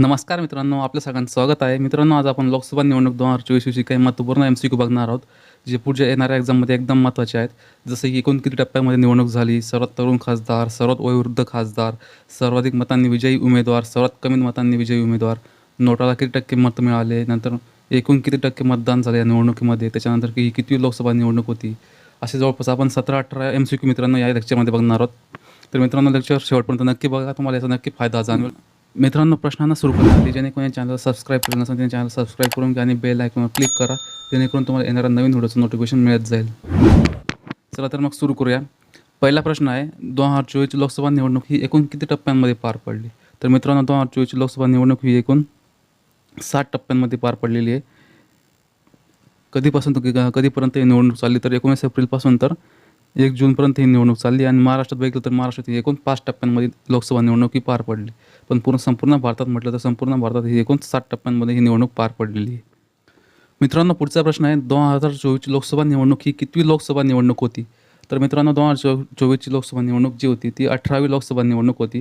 नमस्कार मित्रांनो आपल्या सगळ्यांचं स्वागत आहे. मित्रांनो आज आपण लोकसभा निवडणूक दोन हजार चोवीसविषयी काही महत्त्वपूर्ण एम सी क्यू बघणार आहोत जे पुढच्या येणाऱ्या एक्झाममध्ये एकदम महत्त्वाचे आहेत. जसं की एकूण किती टप्प्यामध्ये निवडणूक झाली सर्वात तरुण खासदार सर्वात वयोवृद्ध खासदार सर्वाधिक मतांनी विजयी उमेदवार सर्वात कमी मतांनी विजयी उमेदवार नोटाला किती टक्के मत मिळाले नंतर एकूण किती टक्के मतदान झाले या निवडणुकीमध्ये त्याच्यानंतर की किती लोकसभा निवडणूक होती. असे जवळपास आपण सतरा अठरा एम सी क्यू मित्रांनो या लेक्चरमध्ये बघणार आहोत. तर मित्रांनो लेक्चर शेवटपर्यंत नक्की बघा तुम्हाला याचा नक्की फायदा जाणवेल. मित्रांनो प्रश्नांना सुरू करण्याआधी जेणेकरून चॅनल सबस्क्राईब केलं नसेल त्याने चॅनल सबस्क्राईब करून घ्या आणि बेल आयकॉनवर क्लिक करा. जेणेकरून तुम्हाला येणाऱ्या नवीन व्हिडिओचं नोटिफिकेशन मिळत जाईल. चला तर मग सुरू करूया. पहिला प्रश्न आहे दोन हजार चोवीसची लोकसभा निवडणूक ही एकूण किती टप्प्यांमध्ये पार पडली? तर मित्रांनो दोन हजार चोवीसची लोकसभा निवडणूक ही एकूण सात टप्प्यांमध्ये पार पडलेली आहे. कधीपासून कधीपर्यंत ही निवडणूक चालली? तर एकोणीस एप्रिलपासून तर एक जूनपर्यंत ही निवडणूक चालली. आणि महाराष्ट्रात बघितलं तर महाराष्ट्रात एकूण पाच टप्प्यांमध्ये लोकसभा निवडणूक ही पार पडली. पण पूर्ण संपूर्ण भारतात म्हटलं तर संपूर्ण भारतात ही एकूण सात टप्प्यांमध्ये ही निवडणूक पार पडलेली आहे. मित्रांनो पुढचा प्रश्न आहे दोन हजार चोवीसची लोकसभा निवडणूक ही कितवी लोकसभा निवडणूक होती? तर मित्रांनो दोन हजार चो चोवीसची लोकसभा निवडणूक जी होती ती अठरावी लोकसभा निवडणूक होती.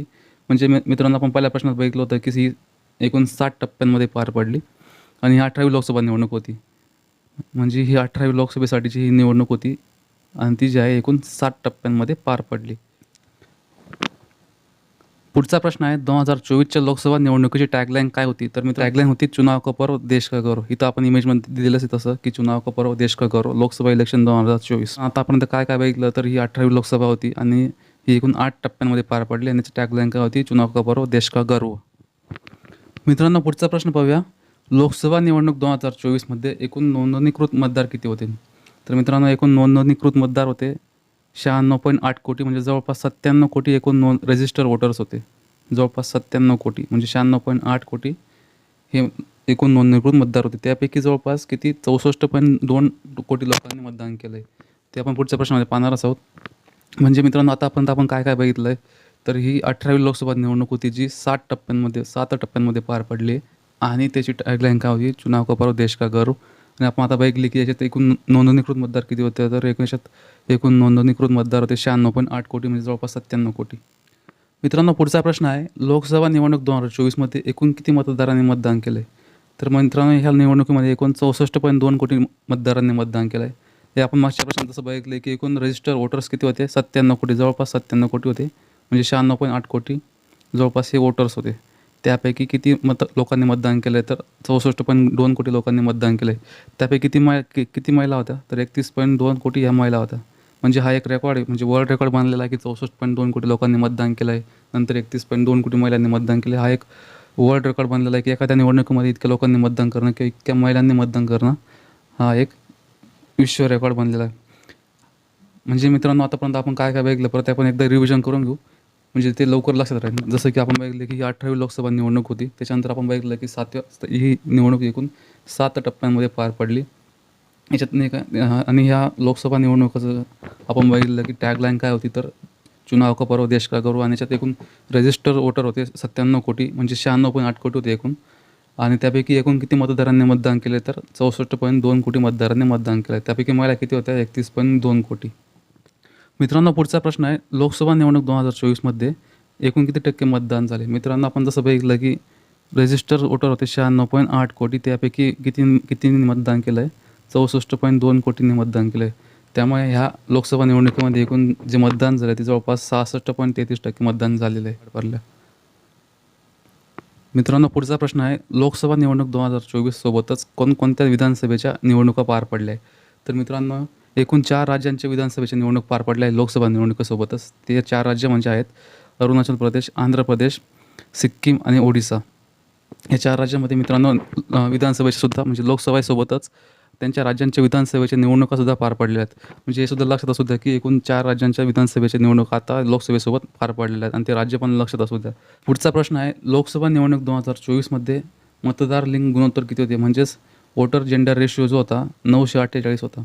म्हणजे मित्रांनो आपण पहिल्या प्रश्नात बघितलं होतं की ही एकूण साठ टप्प्यांमध्ये पार पडली आणि ही अठरावी लोकसभा निवडणूक होती. म्हणजे ही अठरावी लोकसभेसाठीची ही निवडणूक होती आणि ती जी आहे एकूण सात टप्प्यांमध्ये पार पडली. पुढचा प्रश्न आहे दोन हजार चोवीसच्या लोकसभा निवडणुकीची टॅगलाईन काय होती? तर मी टॅगलाईन होती चुनाव का पर्व देश का करो इथं आपण इमेजमध्ये दिलेलंच आहे तसं की चुनाव का पर्व देश का गौरव. लोकसभा इलेक्शन दोन हजार चोवीस. आतापर्यंत काय काय बघितलं? तर ही अठरावी लोकसभा होती आणि ही एकूण आठ टप्प्यांमध्ये पार पडली आणि त्याची टॅगलाईन काय होती? चुनाव का पर्व देश का गर्व. मित्रांनो पुढचा प्रश्न पाहूया. लोकसभा निवडणूक दोन हजार चोवीसमध्ये एकूण नोंदणीकृत मतदार किती होते? तर मित्रांनो एकूण नोंदणीकृत मतदार होते शहाण्णव पॉईंट आठ कोटी म्हणजे जवळपास सत्त्याण्णव कोटी एकूण नोंद रजिस्टर वोटर्स होते. जवळपास सत्त्याण्णव कोटी म्हणजे शहाण्णव पॉईंट आठ कोटी हे एकूण नोंदणीकृत मतदार होते. त्यापैकी जवळपास किती? चौसष्ट पॉईंट दोन कोटी लोकांनी मतदान केलं आहे ते आपण पुढच्या प्रश्नामध्ये पाहणारच आहोत. म्हणजे मित्रांनो आतापर्यंत आपण काय काय बघितलं आहे तर ही अठरावी लोकसभा निवडणूक होती जी सात टप्प्यांमध्ये सात टप्प्यांमध्ये पार पडली. आणि त्याची टॅगलाईन काय होती? चुनाव का पर्व देश का गौरव आणि आपण आता बघितली की याच्यात एकूण नोंदणीकृत मतदार किती होते? तर एकोणीशात एकूण नोंदणीकृत मतदार होते शहाण्णव पॉईंट आठ कोटी म्हणजे जवळपास सत्त्याण्णव कोटी. मित्रांनो पुढचा प्रश्न आहे लोकसभा निवडणूक दोन हजार चोवीसमध्ये एकूण किती मतदारांनी मतदान केलं आहे तर मित्रांनो ह्या निवडणुकीमध्ये एकूण चौसष्ट पॉईंट दोन कोटी मतदारांनी मतदान केलं आहे हे आपण मागच्या प्रश्नात तसं बघितलं की एकूण रजिस्टर वोटर्स किती होते? सत्त्याण्णव कोटी जवळपास सत्त्याण्णव कोटी होते. म्हणजे शहाण्णव पॉईंट आठ कोटी जवळपास हे वोटर्स होते. त्यापैकी किती मत लोकांनी मतदान केलं आहे तर चौसष्ट पॉईंट दोन कोटी लोकांनी मतदान केलं आहे त्यापैकी किती मै कि किती महिला होत्या? तर एकतीस पॉईंट दोन कोटी ह्या महिला होत्या. म्हणजे हा एक रेकॉर्ड आहे. म्हणजे वर्ल्ड रेकॉर्ड बांधलेला आहे की चौसष्ट पॉईंट दोन कोटी लोकांनी मतदान केलं आहे नंतर एकतीस पॉईंट दोन कोटी महिलांनी मतदान केलं हा एक वर्ल्ड रेकॉर्ड बांधलेला आहे की एखाद्या निवडणुकीमध्ये इतक्या लोकांनी मतदान करणं किंवा इतक्या महिलांनी मतदान करणं हा एक विश्व रेकॉर्ड बनलेला आहे. म्हणजे मित्रांनो आतापर्यंत आपण काय काय बघितलं? परत आपण एकदा रिव्हिजन करून घेऊ. म्हणजे ते लवकर लक्षात राहील. जसं की आपण बघितलं की ही अठरावी लोकसभा निवडणूक होती त्याच्यानंतर आपण बघितलं की सातव्या ही निवडणूक एकूण सात टप्प्यांमध्ये पार पडली. याच्यात नाही का आणि ह्या लोकसभा निवडणुकाचं आपण बघितलं की टॅगलाईन काय होती तर चुनाव का पर्व देश का करू आणि याच्यात एकूण रजिस्टर वोटर होते सत्त्याण्णव कोटी म्हणजे शहाण्णव पॉईंट आठ कोटी होते एकूण. आणि त्यापैकी एकूण किती मतदारांनी मतदान केले तर चौसष्ट पॉईंट दोन कोटी मतदारांनी मतदान केलं. त्यापैकी महिला किती होत्या? एकतीस पॉईंट दोन कोटी. मित्रांनो पुढचा प्रश्न आहे. लोकसभा निवडणूक दोन हजार चोवीसमध्ये एकूण किती टक्के मतदान झाले? मित्रांनो आपण जसं बघितलं की रजिस्टर वोटर होते शहाण्णव पॉईंट आठ कोटी. त्यापैकी किती कितींनी मतदान केलं आहे चौसष्ट पॉईंट दोन कोटींनी मतदान केलं आहे त्यामुळे ह्या लोकसभा निवडणुकीमध्ये एकूण जे मतदान झालं ते जवळपास सहासष्ट पॉईंट तेहतीस टक्के मतदान झालेलं आहे. पडलं मित्रांनो पुढचा प्रश्न आहे. लोकसभा निवडणूक दोन हजार चोवीससोबतच कोणकोणत्या विधानसभेच्या निवडणुका पार पडल्या आहे तर मित्रांनो एकूण चार राज्यांच्या विधानसभेच्या निवडणूक पार पडल्या. आहेत लोकसभा निवडणुकीसोबतच ते चार राज्य म्हणजे आहेत अरुणाचल प्रदेश आंध्र प्रदेश सिक्कीम आणि ओडिसा. या चार राज्यामध्ये मित्रांनो अ, म्हणजे लोकसभेसोबतच त्यांच्या राज्यांच्या विधानसभेच्या निवडणुकासुद्धा पार पडलेल्या आहेत. म्हणजे हे सुद्धा लक्षात असू द्या की एकूण चार राज्यांच्या विधानसभेच्या निवडणूक आता लोकसभेसोबत पार पडलेल्या आहेत. आणि ते राज्य पण लक्षात असू द्या. पुढचा प्रश्न आहे लोकसभा निवडणूक दोन हजार चोवीसमध्ये मतदार लिंग गुणोत्तर किती होते? म्हणजेच वोटर जेंडर रेशिओ जो होता नऊशे अठ्ठेचाळीस होता.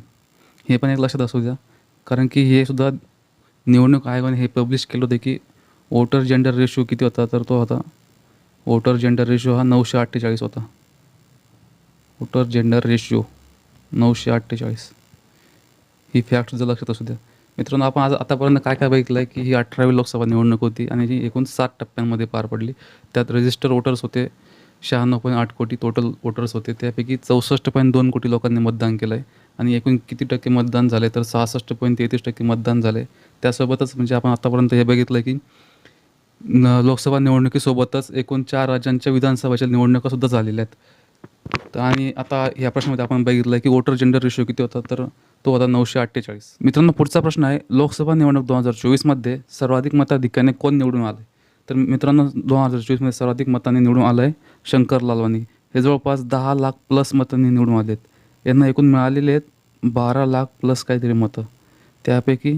हे पण एक लक्षात असू द्या. कारण की हे सुद्धा निवडणूक आयोगाने हे पब्लिश केलं होतं की वोटर जेंडर रेशो किती होता तर तो होता. वोटर जेंडर रेशो हा नऊशे अठ्ठेचाळीस होता. वोटर जेंडर रेशिओ नऊशे अठ्ठेचाळीस. ही फॅक्ट जर लक्षात असू द्या. मित्रांनो आपण आज आतापर्यंत काय काय बघितलं आहे की ही अठरावी लोकसभा निवडणूक होती आणि ही एकूण सात टप्प्यांमध्ये पार पडली. त्यात रजिस्टर वोटर्स होते शहाण्णव पॉईंट आठ कोटी टोटल वोटर्स होते. त्यापैकी चौसष्ट पॉईंट दोन कोटी लोकांनी मतदान केलं आहे आणि एकूण किती टक्के मतदान झाले तर सहासष्ट पॉईंट तेहतीस टक्के मतदान झाले त्यासोबतच म्हणजे आपण आतापर्यंत हे बघितलं की न लोकसभा निवडणुकीसोबतच एकूण चार राज्यांच्या विधानसभाच्या निवडणुकासुद्धा झालेल्या आहेत. तर आणि आता या प्रश्नामध्ये आपण बघितलं की वोटर जेंडर रेशो किती होता तर तो होता नऊशे अठ्ठेचाळीस. मित्रांनो पुढचा प्रश्न आहे लोकसभा निवडणूक दोन हजार चोवीसमध्ये सर्वाधिक मताधिक्याने कोण निवडून आले तर मित्रांनो दोन हजार चोवीसमध्ये सर्वाधिक मतांनी निवडून आलं आहे शंकर लालवानी. हे जवळपास दहा लाख प्लस मतांनी निवडून आले आहेत यांना एकूण मिळालेले आहेत बारा लाख प्लस काहीतरी मतं. त्यापैकी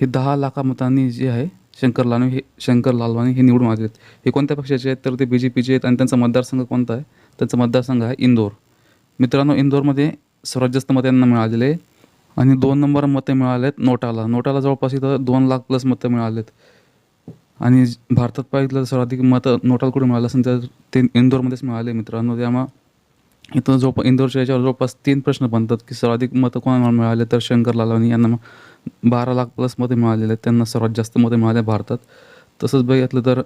हे दहा लाखा मतांनी जे आहे शंकर लालवानी हे शंकर लालवानी हे निवडून आले आहेत. हे कोणत्या पक्षाचे आहेत? तर ते बी जे पीचे आहेत आणि त्यांचा मतदारसंघ कोणता आहे? त्यांचा मतदारसंघ आहे इंदोर. मित्रांनो इंदोरमध्ये सर्वात जास्त मतं यांना मिळालेले आहे आणि दोन नंबर मतं मिळाले आहेत नोटाला. नोटाला जवळपास इथं दोन लाख प्लस मतं मिळालेत. आणि भारतात पाहिलं सर्वाधिक मतं नोटाला कुठे मिळालं असेल तर ते इंदोरमध्येच मिळाले मित्रांनो. त्यामुळं इथं जोप इंदोरच्या याच्यावर जवळपास तीन प्रश्न बनतात की सर्वाधिक मतं कोणाला मिळाले तर शंकर लालवानी यांना बारा लाख प्लस मते मिळालेले आहेत. त्यांना सर्वात जास्त मते मिळाले भारतात. तसंच बघितलं तर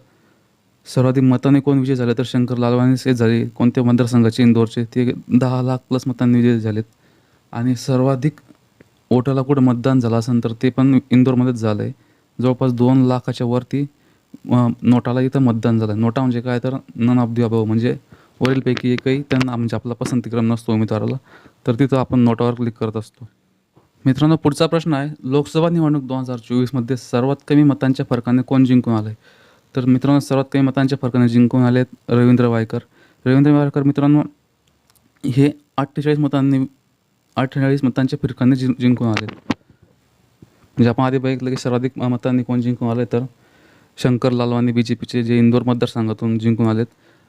सर्वाधिक मताने कोण विजय झाले तर शंकर लालवानीच हे झाले कोणत्या मतदारसंघाचे इंदोरचे. ते दहा लाख प्लस मतांनी विजय झालेत. आणि सर्वाधिक वोटाला कुठं मतदान झालं असेल तर ते पण इंदोरमध्येच झालं आहे जवळपास दोन लाखाच्या वरती नोटाला इथं मतदान झालं. आहे नोटा म्हणजे काय? तर नन ऑफ दी अभाव म्हणजे वरीलपैकी एकही त्यांना म्हणजे आपला पसंतीक्रम नसतो उमेदवाराला तर तिथं आपण नोटावर क्लिक करत असतो. मित्रांनो पुढचा प्रश्न आहे लोकसभा निवडणूक दोन हजार चोवीसमध्ये सर्वात कमी मतांच्या फरकाने कोण जिंकून आलं आहे तर मित्रांनो सर्वात कमी मतांच्या फरकाने जिंकून आले आहेत रवींद्र वायकर. रवींद्र वायकर मित्रांनो हे अठ्ठेचाळीस मतांनी अठ्ठेचाळीस मतांच्या फिरकाने जिं जिंकून आले म्हणजे आपण आधी बघितलं की सर्वाधिक मतांनी कोण जिंकून आले तर शंकर लालवानी बी जे पीचे जे इंदोर मतदारसंघातून जिंकून आलेत.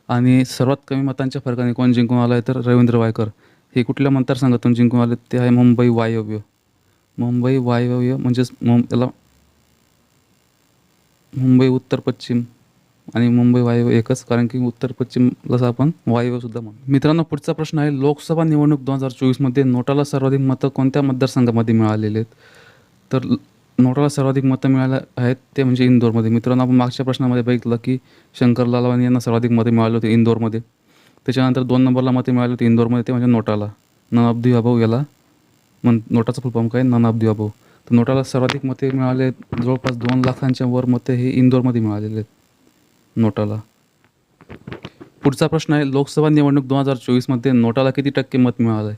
आणि सर्वात कमी मतांच्या फरकाने कोण जिंकून आलं आहे तर रवींद्र वायकर. हे कुठल्या मतदारसंघातून जिंकून आले? ते आहे मुंबई वायव्य. मुंबई वायव्य म्हणजेच मुं त्याला मुंबई उत्तर पश्चिम आणि मुंबई वायव्य एकच कारण की उत्तर पश्चिमलाच आपण वायव्यसुद्धा म्हणतो मित्रांनो पुढचा प्रश्न आहे लोकसभा निवडणूक दोन हजार चोवीसमध्ये नोटाला सर्वाधिक मतं कोणत्या मतदारसंघामध्ये मिळालेले आहेत? तर नोटाला सर्वाधिक मतं मिळाले आहेत ते म्हणजे इंदोरमध्ये. मित्रांनो आपण मागच्या प्रश्नामध्ये बघितलं की शंकर लालवानी यांना सर्वाधिक मते मिळाले होते इंदोरमध्ये. त्याच्यानंतर दोन नंबरला मते मिळाले होते इंदोरमध्ये ते म्हणजे नोटाला. नन ऑफ दी अभाव याला. मन नोटाचा फुल फॉर्म काय? नन ऑफ दी अभाव तर नोटाला सर्वाधिक मते मिळाले जवळपास दोन लाखांच्या वर मते हे इंदोरमध्ये मिळालेले आहेत. नोटाला. पुढचा प्रश्न आहे लोकसभा निवडणूक दोन हजार चोवीसमध्ये नोटाला किती टक्के मत मिळालं? आहे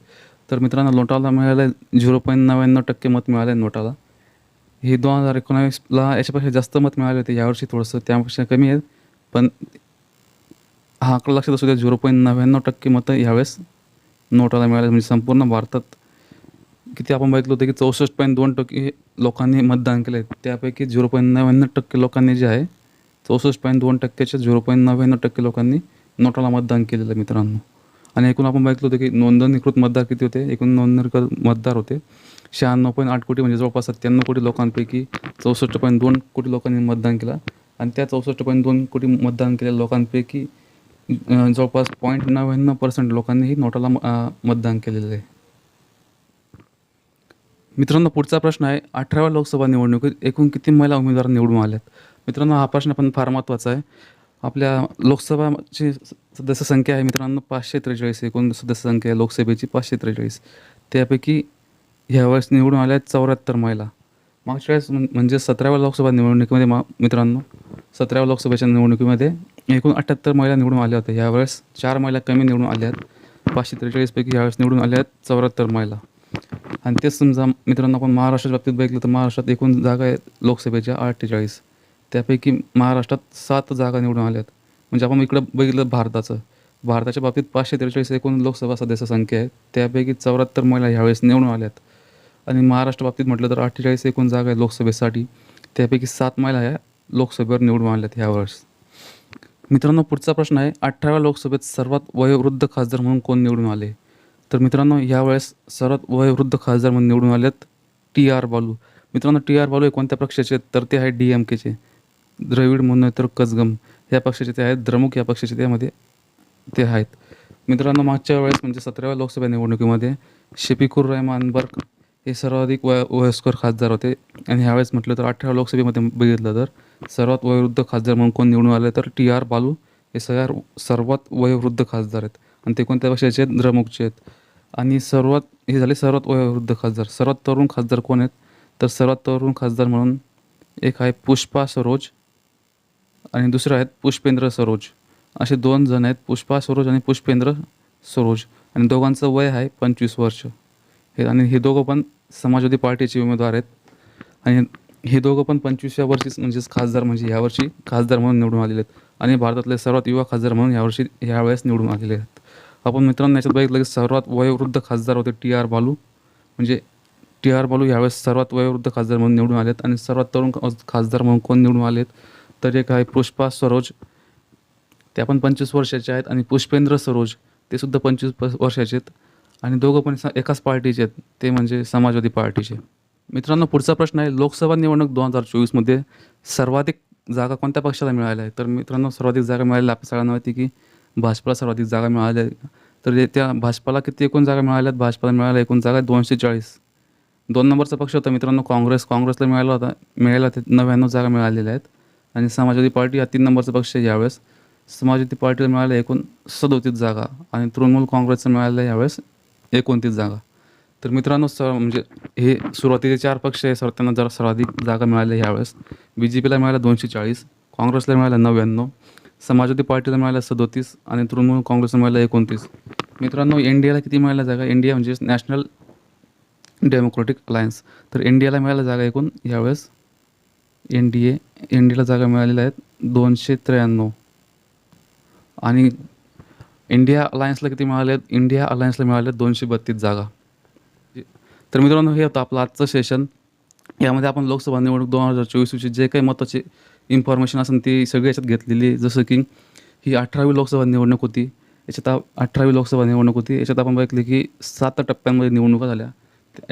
तर मित्रांनो नोटाला मिळालं आहे झिरो पॉईंट नव्याण्णव टक्के मत मिळालं आहे नोटाला. हे दोन हजार एकोणावीसला याच्यापेक्षा जास्त मत मिळाले होते. यावर्षी थोडंसं त्यापेक्षा कमी आहेत. पण हा आकडा लक्षात असू द्या झिरो पॉईंट नव्याण्णव टक्के मतं यावेळेस नोटाला मिळाले. म्हणजे संपूर्ण भारतात किती आपण बघितलं होतं की चौसष्ट पॉईंट दोन टक्के लोकांनी मतदान केलं आहे त्यापैकी झिरो पॉईंट नव्याण्णव टक्के लोकांनी जे आहे चौसष्ट पॉईंट दोन टक्क्याच्या झिरो पॉईंट नव्याण्णव टक्के लोकांनी नोटाला मतदान केलेलं मित्रांनो. आणि एकूण आपण बघितलं होतं की नोंदणीकृत मतदार किती होते? एकूण नोंदणीकृत मतदार होते शहाण्णव पॉईंट आठ कोटी म्हणजे जवळपास सत्त्याण्णव कोटी लोकांपैकी चौसष्ट पॉईंट दोन कोटी लोकांनी मतदान केलं. आणि त्या चौसष्ट पॉईंट दोन कोटी मतदान केलेल्या लोकांपैकी जवळपास पॉईंट नव्याण्णव पर्सेंट लोकांनीही नोटाला मतदान केलेलं आहे. मित्रांनो पुढचा प्रश्न आहे अठराव्या लोकसभा निवडणुकीत एकूण किती महिला उमेदवार निवडून आल्यात? मित्रांनो हा प्रश्न पण फार महत्त्वाचा आहे. आपल्या लोकसभाची सदस्य संख्या आहे मित्रांनो पाचशे त्रेचाळीस एकूण सदस्य संख्या आहे लोकसभेची पाचशे त्रेचाळीस. त्यापैकी ह्यावेळेस निवडून आल्या आहेत चौऱ्याहत्तर महिला. मागच्या वेळेस म्हणजे सतराव्या लोकसभा निवडणुकीमध्ये मा मित्रांनो सतराव्या लोकसभेच्या निवडणुकीमध्ये एकूण अठ्ठ्याहत्तर महिला निवडून आल्या होत्या. यावेळेस चार महिला कमी निवडून आल्या आहेत. पाचशे त्रेचाळीसपैकी यावेळेस निवडून आल्या आहेत चौऱ्याहत्तर महिला. आणि तेच समजा मित्रांनो आपण महाराष्ट्राच्या बाबतीत बघितलं तर महाराष्ट्रात एकूण जागा आहेत लोकसभेच्या अठ्ठेचाळीस. त्यापैकी महाराष्ट्रात सात जागा निवडून आल्या आहेत. म्हणजे आपण इकडं बघितलं भारताचं. भारताच्या बाबतीत पाचशे त्रेचाळीस एकूण लोकसभा सदस्य संख्या आहे. त्यापैकी चौऱ्याहत्तर महिला ह्यावेळेस निवडून आल्या आहेत. आणि महाराष्ट्र बाबतीत म्हटलं तर अठ्ठेचाळीस एकूण जागा आहे लोकसभेसाठी. त्यापैकी सात महिला ह्या लोकसभेवर निवडून आल्यात ह्यावेळेस मित्रांनो पुढचा प्रश्न आहे अठराव्या लोकसभेत सर्वात वयोवृद्ध खासदार म्हणून कोण निवडून आले? तर मित्रांनो यावेळेस सर्वात वयोवृद्ध खासदार म्हणून निवडून आलेत टी आर बालू. मित्रांनो टी आर बालू हे कोणत्या पक्षाचे आहेत? तर ते आहेत डी एम केचे. द्रविड म्हणून तर कचगम या पक्षाचे ते आहेत. द्रमुक या पक्षाचे त्यामध्ये ते आहेत. मित्रांनो मागच्या वेळेस म्हणजे सतराव्या लोकसभा निवडणुकीमध्ये शफिकुर रहमान बर्क हे सर्वाधिक वय वयस्कर खासदार होते. आणि ह्यावेळेस म्हटलं तर अठरा लोकसभेमध्ये बघितलं तर सर्वात वयोवृद्ध खासदार म्हणून कोण निवडून आले तर टी आर बालू हे सगळ्या सर्वात वयोवृद्ध खासदार आहेत. आणि ते कोणत्या पक्षाचे आहेत? द्रमुकचे आहेत. आणि सर्वात हे झाले सर्वात वयोवृद्ध खासदार. सर्वात तरुण खासदार कोण आहेत? तर सर्वात तरुण खासदार म्हणून एक आहे पुष्पा सरोज आणि दुसरं आहेत पुष्पेंद्र सरोज. असे दोन जण आहेत पुष्पा सरोज आणि पुष्पेंद्र सरोज. आणि दोघांचं वय आहे पंचवीस वर्ष. हे आणि हे दोघं पण समाजवादी पार्टीचे उमेदवार आहेत. आणि हे दोघं पण पंचवीसव्या वर्षी म्हणजेच खासदार म्हणजे यावर्षी खासदार म्हणून निवडून आलेले आहेत. आणि भारतातले सर्वात युवा खासदार म्हणून यावर्षी ह्यावेळेस निवडून आलेले आहेत. आपण मित्रांनो याच्यात बघितलं की सर्वात वयोवृद्ध खासदार होते टी आर बालू. म्हणजे टी आर बालू यावेळेस सर्वात वयोवृद्ध खासदार म्हणून निवडून आलेत आणि सर्वात तरुण खासदार म्हणून कोण निवडून आलेत तर एक आहे पुष्पा सरोज. त्या पण पंचवीस वर्षाचे आहेत आणि पुष्पेंद्र सरोज ते सुद्धा पंचवीस वर्षाचे आहेत. आणि दोघं पण स- एकाच पार्टीचे आहेत. ते म्हणजे समाजवादी पार्टीचे. मित्रांनो पुढचा प्रश्न आहे लोकसभा निवडणूक दोन हजार चोवीसमध्ये सर्वाधिक जागा कोणत्या पक्षाला मिळाल्या आहे तर मित्रांनो सर्वाधिक जागा मिळाल्या आपल्या सगळ्यांना माहिती की भाजपला सर्वाधिक जागा मिळाल्या आहे. तर त्या भाजपाला किती एकूण जागा मिळाल्यात भाजपाला मिळाल्या एकूण जागा दोनशे चाळीस. दोन नंबरचा पक्ष होता मित्रांनो काँग्रेस. काँग्रेसला मिळाला होता मिळाला ते नव्याण्णव जागा मिळालेल्या आहेत. आणि समाजवादी पार्टी हा तीन नंबरचा पक्ष आहे यावेळेस. समाजवादी पार्टीला मिळाल्या एकूण सदोतीस जागा. आणि तृणमूल काँग्रेसचं मिळालं यावेळेस एकोणतीस जागा. तर मित्रांनो स म्हणजे हे सुरुवातीचे चार पक्ष आहे सर त्यांना जरा सर्वाधिक जागा मिळाल्या यावेळेस. बी जे पीला मिळाल्या दोनशे चाळीस काँग्रेसला मिळाल्या नव्याण्णव समाजवादी पार्टीला मिळाल्या सदोतीस आणि तृणमूल काँग्रेसला मिळाल्या एकोणतीस. मित्रांनो इंडियाला किती मिळाल्या जागा? इंडिया म्हणजे नॅशनल डेमोक्रेटिक अलायन्स तर इंडियाला मिळाल्या जागा एकूण यावेळेस एन डी ए इंडियाला जागा मिळालेल्या आहेत दोनशे त्र्याण्णव. आणि इंडिया अलायन्सला किती मिळाले आहेत? इंडिया अलायन्सला मिळाले आहेत दोनशे बत्तीस जागा. तर मित्रांनो हे होतं आपलं आजचं सेशन यामध्ये आपण लोकसभा निवडणूक दोन हजार चोवीसची जे काही महत्त्वाची इन्फॉर्मेशन असेल ती सगळी याच्यात घेतलेली जसं की ही अठरावी लोकसभा निवडणूक होती. याच्यात अठरावी लोकसभा निवडणूक होती. याच्यात आपण बघितलं की सात टप्प्यांमध्ये निवडणुका झाल्या.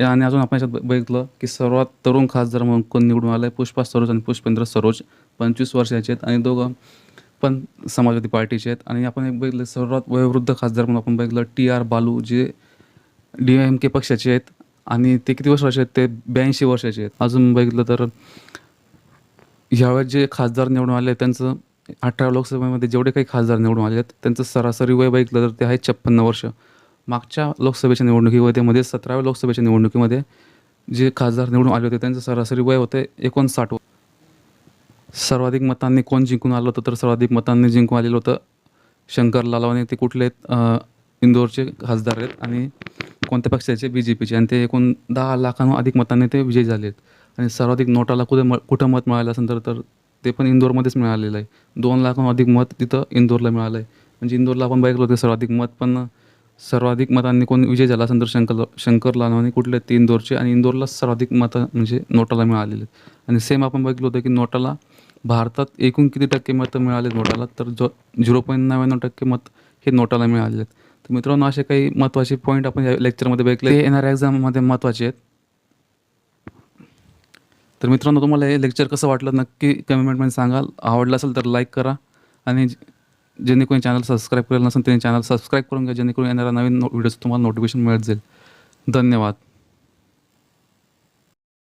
आणि अजून आपण याच्यात बघितलं की सर्वात तरुण खासदार म्हणून कोण निवडून आलं आहे पुष्पा सरोज आणि पुष्पेंद्र सरोज. पंचवीस वर्षाचे आहेत. आणि दोघं पण समाजवादी पार्टीचे आहेत. आणि आपण एक बघितलं सर्वात वयोवृद्ध खासदार म्हणून आपण बघितलं टी आर बालू जे डी एम के पक्षाचे आहेत. आणि ते किती वर्षाचे आहेत? ते ब्याऐंशी वर्षाचे आहेत. अजून बघितलं तर ह्यावेळेस जे खासदार निवडून आले आहेत, त्यांचं अठरा लोकसभेमध्ये जेवढे काही खासदार निवडून आले आहेत त्यांचं सरासरी वय बघितलं तर ते आहे छप्पन्न वर्ष. मागच्या लोकसभेच्या निवडणुकीमध्ये सतराव्या लोकसभेच्या निवडणुकीमध्ये जे खासदार निवडून आले होते त्यांचं सरासरी वय होते एकोणसाठ. सर्वाधिक मतांनी कोण जिंकून आलं होतं? तर सर्वाधिक मतांनी जिंकून आलेलं होतं शंकर लालवाने ते कुठले आहेत? इंदोरचे खासदार आहेत आणि कोणत्या पक्षाचे? बी जे पीचे आणि ते एकूण दहा लाखांहून अधिक मतांनी ते विजयी झाले आहेत. आणि सर्वाधिक नोटाला कुठे म कुठं मत मिळालं असेल तर तर ते पण इंदोरमध्येच मिळालेलं आहे. दोन लाखांहून अधिक मत तिथं इंदोरला मिळालं आहे. म्हणजे इंदोरला आपण बघितलं होतं सर्वाधिक मत पण सर्वाधिक मतांनी कोण विजय झाला असेल तर शंकर शंकर लालवानी कुठले आहेत? ते इंदोरचे. आणि इंदोरला सर्वाधिक मतं म्हणजे नोटाला मिळालेले आहेत. आणि सेम आपण बघितलं होतं की नोटाला भारतात एकूण किती टक्के मतं मिळाले नोटाला? तर जो झिरो पॉईंट नव्याण्णव टक्के मत हे नोटाला मिळाले आहेत. तर मित्रांनो असे काही महत्त्वाचे पॉईंट आपण या लेक्चरमध्ये बघितले. हे येणाऱ्या एक्झाममध्ये महत्त्वाचे आहेत. तर मित्रांनो तुम्हाला हे लेक्चर कसं वाटलं नक्की कमेंटमध्ये सांगाल. आवडलं असेल तर लाईक करा. आणि जेणेकरून ज्यांनी कोणी चॅनल सबस्क्राईब केलं नसेल त्यांनी चॅनल सबस्क्राईब करून घ्या. जेणेकरून येणाऱ्या नवीन व्हिडिओचं तुम्हाला नोटिफिकेशन मिळत जाईल. धन्यवाद.